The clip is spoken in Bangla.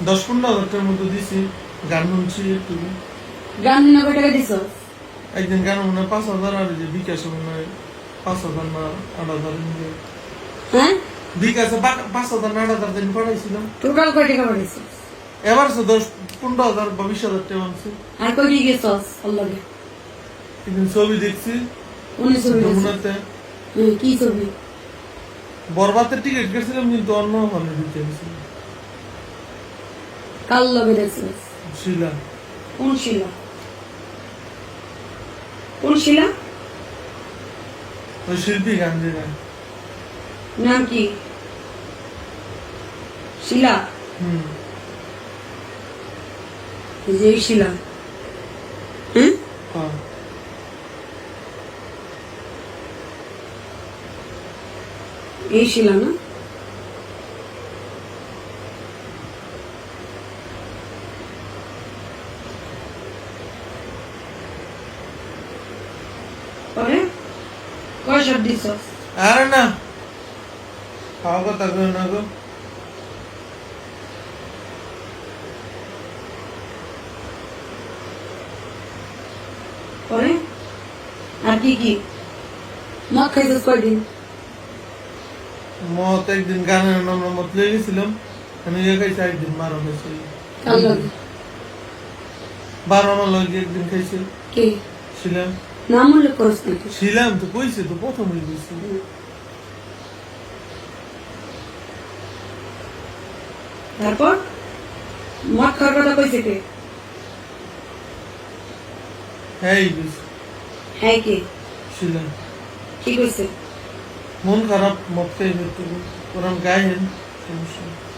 দশ পনেরো হাজার টাকার দিছি গান শুনছি একটু। গান না কয় টাকা দিছ? একদিন গান মনে হয় পাঁচ হাজার আর যে বিকাশে মনে হয় পাঁচ হাজার না আট হাজার হ্যাঁ? বিকাশে পাঁচ হাজার না আট হাজার দিন পাঠাইছিলাম। টোটাল কয় টাকা পাঠাইছ? এবার দশ পনেরো হাজার বা বিশ হাজার টাকা আনছি। আর কই দিয়ে গেছস আল্লাহকে একদিন ছবি দেখছি উনি ছবি যমুনাতে। কি ছবি? বরবাদের টিকিট কেটেছিলাম কিন্তু অন্য হলে দিতে গেছি। কাল লগে দেখছস শিলা কোন শিলা কোন শিলা ওই শিল্পী গান দিলেন নাম কি শিলা হুম এই যে এই শিলা হ্যাঁ হ্যাঁ এই শিলা না কয় শট দিছস আরে না। খাওয়া কথা কই না গো। পরে? আর কি কি? মদ খাইছিস কয়দিন? মত একদিন গানের নাম মত লিয়ে গেছিলাম। আমি ইয়ে খাইছি একদিন বারো খাইছি বারো আমার লগে একদিন খাইছি ছিলাম। নাম উল্লেখ করস নাকি ছিলাম তো কইছে তো প্রথমই কইছি তারপর? মদ খাওয়ার কথা কইছে কে? হ্যাঁ হ্যাঁ কে? ছিলাম। কি কইছে? মন খারাপ খাইবে তো ওরম গায়েন সমস্যা।